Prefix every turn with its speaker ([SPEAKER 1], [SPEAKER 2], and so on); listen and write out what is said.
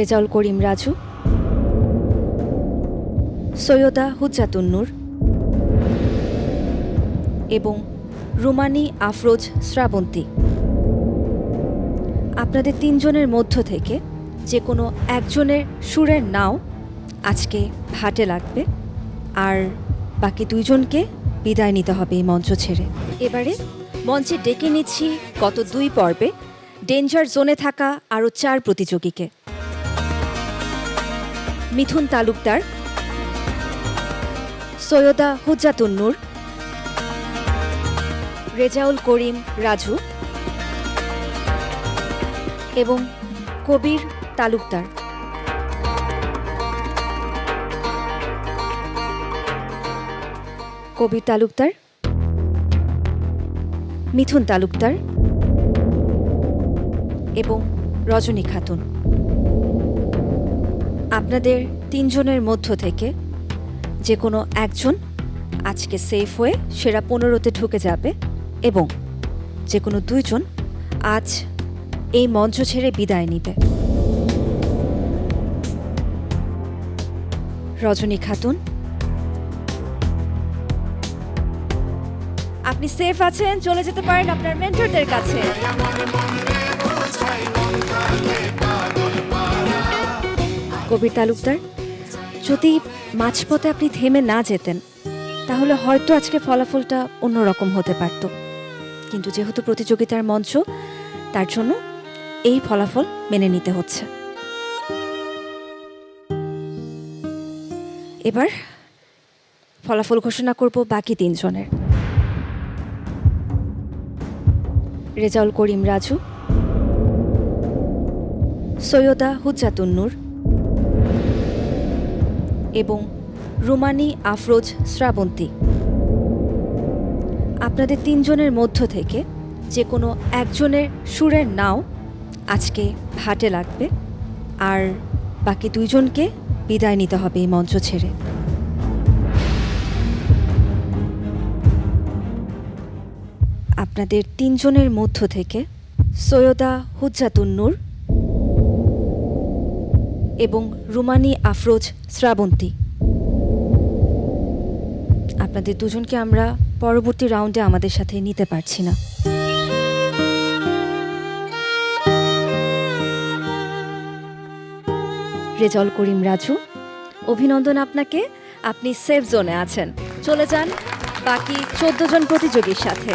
[SPEAKER 1] রেজাউল করিম রাজু। সৈয়দা হুজ্জাতুন্নুর এবং রুমানি আফরোজ শ্রাবন্তী। আপনাদের তিনজনের মধ্য থেকে যে কোনো একজনের সুরের নাও আজকে হাটে লাগবে। আর বাকি দুইজনকে বিদায় নিতে হবে এই মঞ্চ ছেড়ে। এবারে মঞ্চে ডেকে নিচ্ছি গত দুই পর্বে। ডেঞ্জার জোনে থাকা আরও চার প্রতিযোগীকে। মিথুন তালুকদার, সৈয়দা হুজ্জাতুন্নুর রেজাউল করিম রাজু এবং কবির তালুকদার। কবির তালুকদার, মিথুন তালুকদার এবং রজনী খাতুন। আপনাদের তিনজনের মধ্য থেকে যে কোনো একজন আজকে সেফ হয়ে সেরা পনেরোতে ঢুকে যাবে এবং যে কোনো দুইজন আজ এই মঞ্চ ছেড়ে বিদায় নিবে। রজনী খাতুন, আপনি সেফ আছেন? চলে যেতে পারেন আপনার মেন্টরদের কাছে। কবির তালুকদার। যদি মাঝপথে আপনি থেমে না যেতেন, তাহলে হয়তো আজকে ফলাফলটা অন্যরকম হতে পারত। কিন্তু যেহেতু প্রতিযোগিতার মঞ্চ, তার জন্য এই ফলাফল মেনে নিতে হচ্ছে। এবার ফলাফল ঘোষণা করব বাকি তিনজনের। রেজাউল করিম রাজু, সৈয়দা হুজ্জাতুন্নুর এবং রুমানি, আফরোজ, শ্রাবন্তী। আপনাদের তিনজনের মধ্য থেকে যে কোনো একজনের সুরের নাও আজকে হাটে লাগবে, আর বাকি দুইজনকে বিদায় নিতে হবে এই মঞ্চ ছেড়ে। আপনাদের তিনজনের মধ্য থেকে সৈয়দা হুজ্জাতুন্নুর এবং রুমানি আফরোজ শ্রাবন্তী। আপনাদের দুজনকে আমরা পরবর্তী রাউন্ডে আমাদের সাথে নিতে পারছি না। রেজাউল করিম রাজু, অভিনন্দন আপনাকে। আপনি সেফ জোনে আছেন। চলে যান বাকি চোদ্দ জন প্রতিযোগীর সাথে।